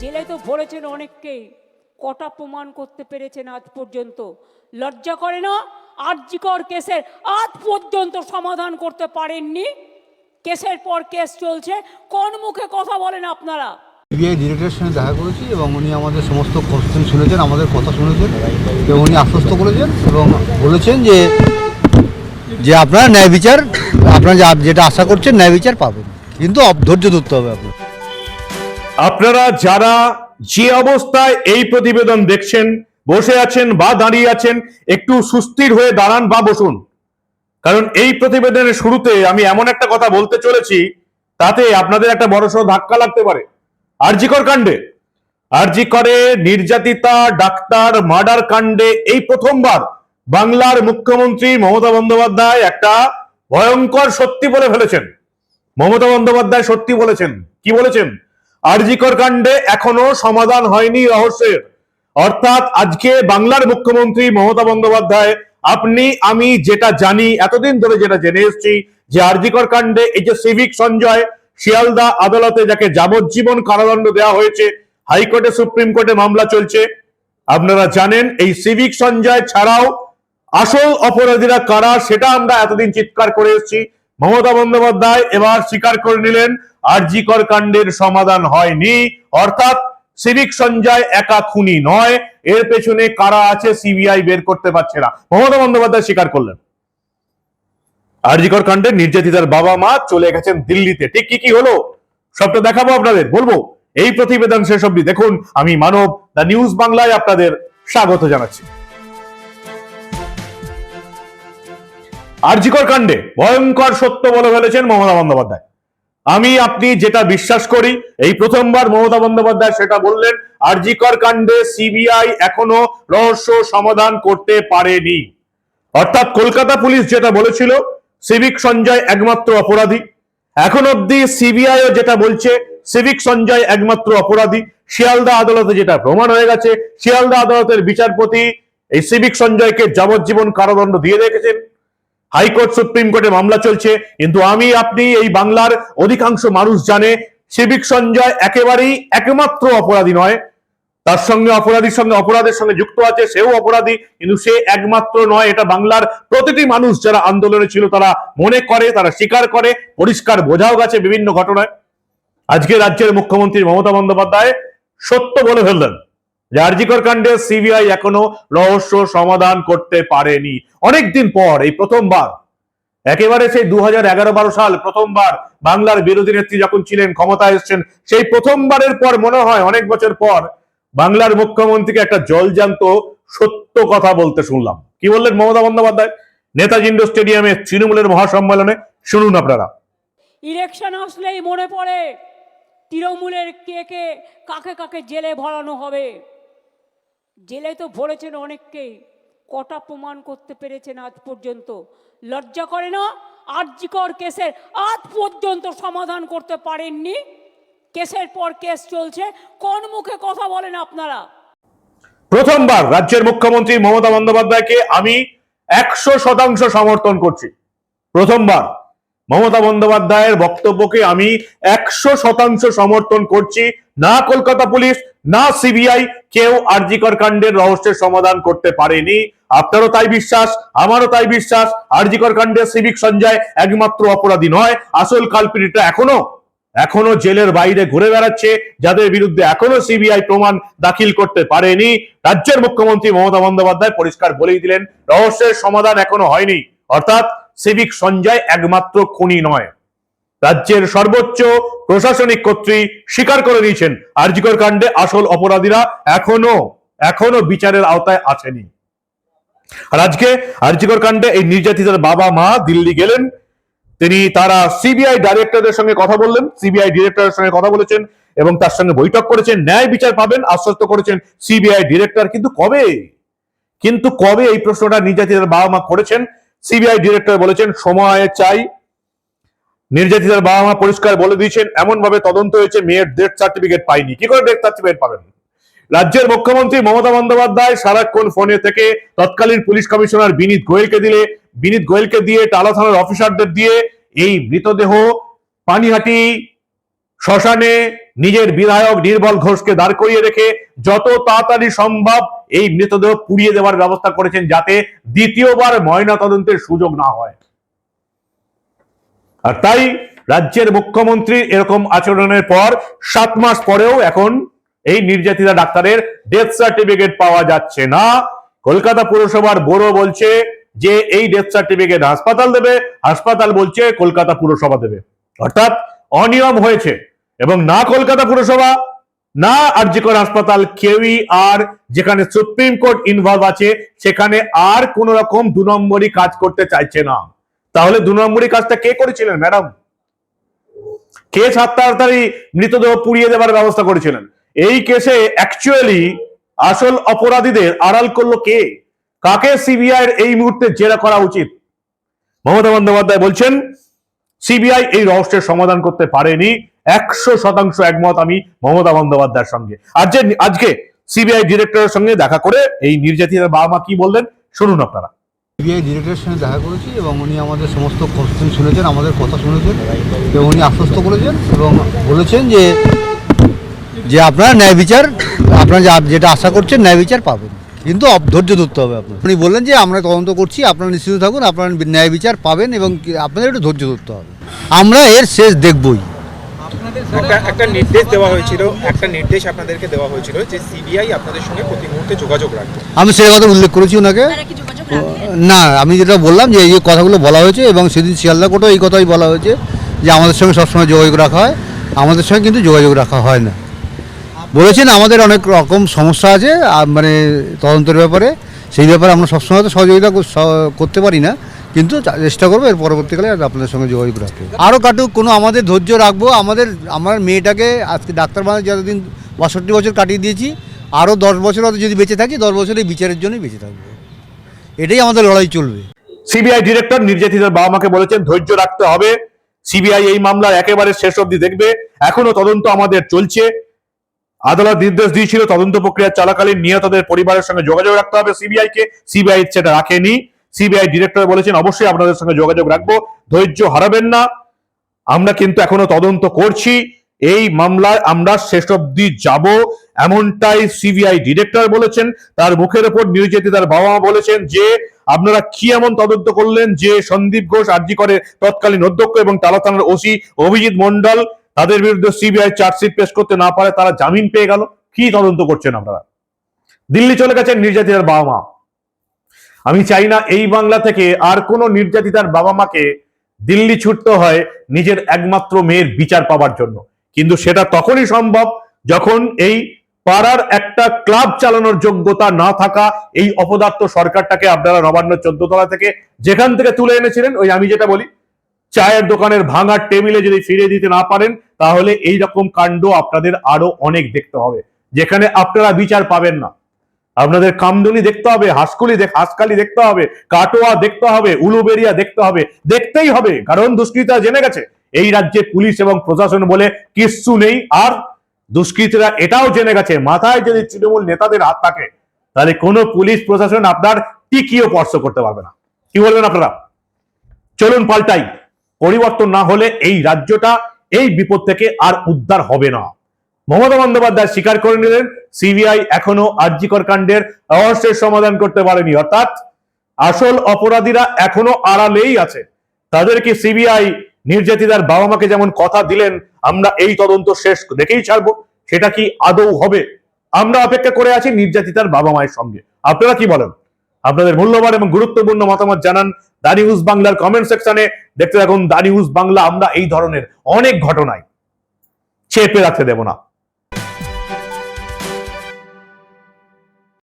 জেলে তো ভরেছেন অনেককেই। কটা প্রমাণ করতে পেরেছেন আজ পর্যন্ত? লজ্জা করে না? আর্যিকর কেসের আজ পর্যন্ত সমাধান করতে পারেননি? কেসের পর কেস চলছে, কোন মুখে কথা বলেন আপনারা? সিবিআই ডিরেক্টরের সঙ্গে দেখা করেছি এবং উনি আমাদের সমস্ত কোশ্চেন শুনেছেন, আমাদের কথা শুনেছেন এবং উনি আশ্বস্ত করেছেন এবং বলেছেন যে যে আপনারা ন্যায় বিচার, আপনারা যেটা আশা করছেন ন্যায় বিচার পাবেন। কিন্তু ধৈর্য ধরতে হবে আপনার আপনারা যারা যে অবস্থায় এই প্রতিবেদন দেখছেন, বসে আছেন বা দাঁড়িয়ে আছেন, একটু সুস্থির হয়ে দাঁড়ান বা বসুন। কারণ এই প্রতিবেদনের শুরুতে আমি এমন একটা কথা বলতে চলেছি, তাতে আপনাদের একটা বড়সড় ধাক্কা লাগতে পারে। আরজিকর কাণ্ডে। আরজিকরে নির্যাতিতা, ডাক্তার, মার্ডার কাণ্ডে এই প্রথমবার বাংলার মুখ্যমন্ত্রী মমতা বন্দ্যোপাধ্যায় একটা ভয়ঙ্কর সত্যি বলে ফেলেছেন। মমতা বন্দ্যোপাধ্যায় সত্যি বলেছেন। কি বলেছেন? আরজিকর কাণ্ডে এখনও সমাধান হয়নি রহস্যের। অর্থাৎ আজকে বাংলার মুখ্যমন্ত্রী মমতা বন্দ্যোপাধ্যায়, আপনি, আমি যেটা জানি, এতদিন ধরে যেটা জেনে এসেছি যে আরজিকর কাণ্ডে এই যে সিভিক সঞ্জয়, শিয়ালদা আদালতে যাকে যাবজ্জীবন কারাদণ্ড দেওয়া হয়েছে, হাইকোর্টে, সুপ্রিম কোর্টে মামলা চলছে। আপনারা জানেন, এই সিভিক সঞ্জয় ছাড়াও আসল অপরাধীরা কারা, সেটা আমরা এতদিন চিৎকার করে এসেছি। মমতা বন্দ্যোপাধ্যায় এবার স্বীকার করে নিলেন আরজিকর কাণ্ডের সমাধান হয়নি। অর্থাৎ সিভিক সঞ্জয় একা খুনি নয়, এর পেছনে কারা আছে সিবিআই বের করতে পারছে না। মমতা বন্দ্যোপাধ্যায় স্বীকার করলেন। আরজিকর নির্যাতিতার বাবা মা চলে গেছেন দিল্লিতে। ঠিক কি কি হলো? সবটা দেখাবো আপনাদের, বলব? এই প্রতিবেদন শেষ অব্দি দেখুন। আমি মানব, দ্য নিউজ বাংলায় আপনাদের স্বাগত জানাচ্ছি। আরজিকর কাণ্ডে ভয়ঙ্কর সত্য বলে ফেলেছেন মমতা বন্দ্যোপাধ্যায়। আমি, আপনি যেটা বিশ্বাস করি, এই প্রথমবার মমতা বন্দ্যোপাধ্যায় সেটা বললেন, আরজিকর কাণ্ডে সিবিআই এখনও রহস্য সমাধান করতে পারেনি। অর্থাৎ কলকাতা পুলিশ যেটা বলেছিল, সিভিক সঞ্জয় একমাত্র অপরাধী। এখন অব্দি সিবিআইও যেটা বলছে, সিভিক সঞ্জয় একমাত্র অপরাধী। শিয়ালদা আদালতে যেটা প্রমাণ হয়ে গেছে, শিয়ালদা আদালতের বিচারপতি এই সিভিক সঞ্জয়কে যাবজ্জীবন কারাদণ্ড দিয়ে রেখেছেন। হাইকোর্ট সুপ্রিম কোর্টে মামলা চলছে। কিন্তু আমি, আপনি, এই বাংলার অধিকাংশ মানুষ জানে সিভিক সঞ্জয় একেবারেই একমাত্র অপরাধী নয়। তার সঙ্গে অপরাধীর সঙ্গে অপরাধের সঙ্গে যুক্ত আছে, সেও অপরাধী, কিন্তু সে একমাত্র নয়। এটা বাংলার প্রতিটি মানুষ যারা আন্দোলনে ছিল, তারা মনে করে, তারা স্বীকার করে। পরিষ্কার বোঝাও গেছে বিভিন্ন ঘটনায়। আজকে রাজ্যের মুখ্যমন্ত্রী মমতা বন্দ্যোপাধ্যায় সত্য বলে ফেললেন। যে আরজিকর কাণ্ডে সিবিআই এখনও রহস্য সমাধান করতে পারেনি। অনেকদিন পর, এই প্রথমবার, একেবারে সেই দু হাজার সাল প্রথমবার বাংলার বিরোধী নেত্রী যখন ছিলেন, ক্ষমতায় এসছেন, সেই প্রথমবারের পর মনে হয় অনেক বছর পর বাংলার মুখ্যমন্ত্রীকে একটা জলজান্ত সত্য কথা বলতে শুনলাম। কি বললেন মমতা বন্দ্যোপাধ্যায়? নেতাজি ইন্ডোর স্টেডিয়ামে তৃণমূলের মহাসম্মেলনে শুনুন আপনারা। ইলেকশন আসলেই মনে পড়ে, তৃণমূলের কে কে, কাকে কাকে জেলে ভরানো হবে? জেলে তো ভরেছেন অনেককেই। কটা প্রমাণ করতে পেরেছেন আজ পর্যন্ত? লজ্জা করে না? আর্যিকর কেসের আজ পর্যন্ত সমাধান করতে পারেননি? কেসের পর কেস চলছে, কোন মুখে কথা বলেন আপনারা? প্রথমবার রাজ্যের মুখ্যমন্ত্রী মমতা বন্দ্যোপাধ্যায়কে আমি একশো শতাংশ সমর্থন করছি। প্রথমবার মমতা বন্দ্যোপাধ্যায়ের বক্তব্যকে আমি একশো শতাংশ সমর্থন করছি না কলকাতা পুলিশ, না সিবিআই, কেউ আরজিকর কাণ্ডের রহস্যের সমাধান করতে পারেনি। আপনারও তাই বিশ্বাস, আমারও তাই বিশ্বাস আরজিকর কাণ্ডের সিভিক সঞ্জয় একমাত্র অপরাধী নয়, আসল কালপিরিটা এখনও এখনও জেলের বাইরে ঘুরে বেড়াচ্ছে, যাদের বিরুদ্ধে এখনও সিবিআই প্রমাণ দাখিল করতে পারেনি। রাজ্যের মুখ্যমন্ত্রী মমতা বন্দ্যোপাধ্যায় পরিষ্কার বলেই দিলেন, রহস্যের সমাধান এখনও হয়নি। অর্থাৎ সিভিক সঞ্জয় একমাত্র খুনি নয়। রাজ্যের সর্বোচ্চ প্রশাসনিক কর্তৃক স্বীকার করে দিয়েছেন আরজিকর কাণ্ডে আসল অপরাধীরা এখনও এখনও বিচারের আওতায় আসেনি। আর আজকে আরজিকর কাণ্ডে এই নির্যাতিতার বাবা মা দিল্লি গেলেন। তিনি তারা সিবিআই ডাইরেক্টরদের সঙ্গে কথা বললেন, সিবিআই ডিরেক্টরের সঙ্গে কথা বলেছেন এবং তার সঙ্গে বৈঠক করেছেন, ন্যায় বিচার পাবেন, আশ্বস্ত করেছেন সিবিআই ডিরেক্টর। কিন্তু কবে? কিন্তু কবে এই প্রশ্নটা নির্যাতিতার বাবা মা করেছেন? সিবিআই ডিরেক্টর বলেছেন, সময় চাই নির্যাতিতার বাবা মা পরিষ্কার বলে দিয়েছেন এমন ভাবে তদন্ত হয়েছে, মেয়ের ডেথ সার্টিফিকেট পাইনি কি করে ডেথ সার্টিফিকেট পাবেন? রাজ্যের মুখ্যমন্ত্রী মমতা বন্দ্যোপাধ্যায় সারাক্ষণ ফোনে থেকে তৎকালীন পুলিশ কমিশনার বিনীত গোয়েলকে দিলে। বিনীত গোয়েলকে দিয়ে টালা থানার অফিসারদের দিয়ে এই মৃতদেহ পানিহাটি শ্মশানে নিজের বিধায়ক নির্মল ঘোষকে দাঁড় করিয়ে রেখে যত তাড়াতাড়ি সম্ভব এই মৃতদেহ পুড়িয়ে দেওয়ার ব্যবস্থা করেছেন যাতে দ্বিতীয়বার ময়না তদন্তের সুযোগ না হয়। আর তাই রাজ্যের মুখ্যমন্ত্রী এরকম আচরণের পর সাত মাস পরেও এখন এই নির্যাতিতা ডাক্তারের ডেথ সার্টিফিকেট পাওয়া যাচ্ছে না। কলকাতা পুরসভার বড় বলছে যে এই ডেথ সার্টিফিকেট হাসপাতাল দেবে, হাসপাতাল বলছে কলকাতা পুরসভা দেবে। অর্থাৎ অনিয়ম হয়েছে এবং না কলকাতা পুরসভা, না আরজিকর হাসপাতাল, কেউই আর যেখানে সুপ্রিম কোর্ট ইনভলভ আছে, সেখানে আর কোন রকম দু নম্বরই কাজ করতে চাইছে না। তাহলে দু নম্বরই কাজটা কে করেছিলেন, ম্যাডাম? কে সাত তাড়াতাড়ি মৃতদেহ পুড়িয়ে দেওয়ার ব্যবস্থা করেছিলেন? এই কেসে অ্যাকচুয়ালি আসল অপরাধীদের আড়াল করল কে? কাকে সিবিআই এর এই মুহূর্তে জেরা করা উচিত? মমতা বন্দ্যোপাধ্যায় বলছেন সিবিআই এই রহস্যের সমাধান করতে পারেনি। একশো শতাংশ একমত আমি মমতা বন্দ্যোপাধ্যায়ের সঙ্গে। আজ যে- আজকে সিবিআই ডিরেক্টরের সঙ্গে দেখা করে এই নির্যাতিতার বাবা মা কি বললেন, শুনুন আপনারা। সিবিআই ডিরেক্টরের সঙ্গে দেখা করেছি এবং উনি আমাদের সমস্ত কোশ্চেন শুনেছেন আমাদের কথা শুনেছেন এবং উনি আশ্বস্ত করেছেন এবং বলেছেন যে যে আপনারা ন্যায় বিচার আপনারা যা- যেটা আশা করছেন ন্যায় বিচার পাবেন। কিন্তু ধৈর্য ধরতে হবে আপনার উনি বললেন যে আমরা তদন্ত করছি আপনারা নিশ্চিত থাকুন আপনারা ন্যায় বিচার পাবেন এবং আপনাদের একটু ধৈর্য ধরতে হবে। আমরা এর শেষ দেখবই। একটা একটা নির্দেশ দেওয়া হয়েছিল একটা নির্দেশ আপনাদেরকে দেওয়া হয়েছিল যে সিবিআই আপনাদের সঙ্গে প্রতি মুহূর্তে যোগাযোগ রাখবে। আমি সেই কথা উল্লেখ করেছি ওনাকে। রাখবে না, আমি যেটা বললাম যে এই যে কথাগুলো বলা হয়েছে এবং সেদিন শিয়ালদা কোর্টেও এই কথাই বলা হয়েছে যে আমাদের সঙ্গে সবসময় যোগাযোগ রাখা হয়। আমাদের সঙ্গে কিন্তু যোগাযোগ রাখা হয় না। বলেছেন আমাদের অনেক রকম সমস্যা আছে মানে তদন্তের ব্যাপারে। সেই ব্যাপারে আমরা সবসময় তো সহযোগিতা করতে পারি না। কিন্তু চেষ্টা করব এর পরবর্তীকালে আপনাদের সঙ্গে যোগাযোগ রাখতে। আরও কাটুক, কোনো আমাদের ধৈর্য রাখব। আমাদের, আমার মেয়েটাকে আজকে ডাক্তার বানাতে যতদিন বাষট্টি বছর কাটিয়ে দিয়েছি, আরও দশ বছর হয়তো যদি বেঁচে থাকি, দশ বছর বিচারের জন্যই বেঁচে থাকব। এটাই আমাদের লড়াই চলবে। সিবিআই ডিরেক্টর নির্যাতিতার বাবা মাকে বলেছেন, ধৈর্য রাখতে হবে। সিবিআই এই মামলার একেবারে শেষ অবধি দেখবে। এখনও তদন্ত আমাদের চলছে। আদালত নির্দেশ দিয়েছিল, তদন্ত প্রক্রিয়া চলাকালীন নিহতদের পরিবারের সঙ্গে যোগাযোগ রাখতে হবে সিবিআই কে সিবিআই সেটা রাখেনি। সিবিআই ডিরেক্টর বলেছেন, অবশ্যই আপনাদের সঙ্গে যোগাযোগ রাখব। ধৈর্য হারাবেন না। আমরা কিন্তু এখনও তদন্ত করছি। এই মামলায় আমরা শেষ অব্দি যাব, এমনটাই সিবিআই ডিরেক্টর বলেছেন। তার মুখের ওপর উপর নির্যাতিতার বাবা মা বলেছেন যে, আপনারা কি এমন তদন্ত করলেন যে সন্দীপ ঘোষ আর্জি করে তৎকালীন অধ্যক্ষ এবং তালা থানার ওসি অভিজিৎ মন্ডল তাদের বিরুদ্ধে সিবিআই চার্জশিট পেশ করতে না পারে, তারা জামিন পেয়ে গেল? কি তদন্ত করছেন আপনারা? দিল্লি চলে গেছেন নির্যাতিতার বাবা মা। আমি চাই না এই বাংলা থেকে আর কোন নির্যাতিতার বাবা মাকে দিল্লি ছুটতে হয় নিজের একমাত্র মেয়ের বিচার পাওয়ার জন্য। কিন্তু সেটা তখনই সম্ভব যখন এই পাড়ার একটা ক্লাব চালানোর যোগ্যতা না থাকা এই অপদার্থ সরকারটাকে আপনারা নবান্ন চোদ্দ তলা থেকে যেখান থেকে তুলে এনেছিলেন, ওই আমি যেটা বলি, চায়ের দোকানের ভাঙার টেবিলে যদি ফিরে দিতে না পারেন, তাহলে এই রকম কাণ্ড আপনাদের আরও অনেক দেখতে হবে, যেখানে আপনারা বিচার পাবেন না। আপনাদের কামদুনি দেখতে হবে, হাসকুলি হাসকালি দেখতে হবে, কাটোয়া দেখতে হবে, উলুবেরিয়া দেখতে হবে, দেখতেই হবে, কারণ দুষ্কৃতা জেনে গেছে। এই রাজ্যে পুলিশ এবং প্রশাসন বলে কিচ্ছু নেই। আর দুষ্কৃতীরা এটাও জেনে গেছে, মাথায় যদি তৃণমূল নেতাদের হাত থাকে, তাহলে কোনো পুলিশ প্রশাসন আপনার টিকিও স্পর্শ করতে পারবে না। কি বলবেন আপনারা? চলুন পাল্টাই। পরিবর্তন না হলে এই রাজ্যটা এই বিপদ থেকে আর উদ্ধার হবে না। মমতা বন্দ্যোপাধ্যায় স্বীকার করে নিলেন, সিবিআই এখনও আর্জিকর কাণ্ডের রহস্যের সমাধান করতে পারেনি। অর্থাৎ আসল অপরাধীরা এখনও আড়ালেই আছে। তাদেরকে সিবিআই নির্যাতিতার বাবা মাকে যেমন কথা দিলেন, আমরা এই তদন্ত শেষ দেখেই ছাড়বো। সেটা কি আদৌ হবে? আমরা অপেক্ষা করে আছি নির্যাতিতার বাবা মায়ের সঙ্গে। আপনারা কি বলেন? আপনাদের মূল্যবান এবং গুরুত্বপূর্ণ মতামত জানান দা নিউজ বাংলার কমেন্ট সেকশনে। দেখতে থাকুন দা নিউজ বাংলা, আমরা এই ধরনের অনেক ঘটনায় চেপে রাখতে দেব না।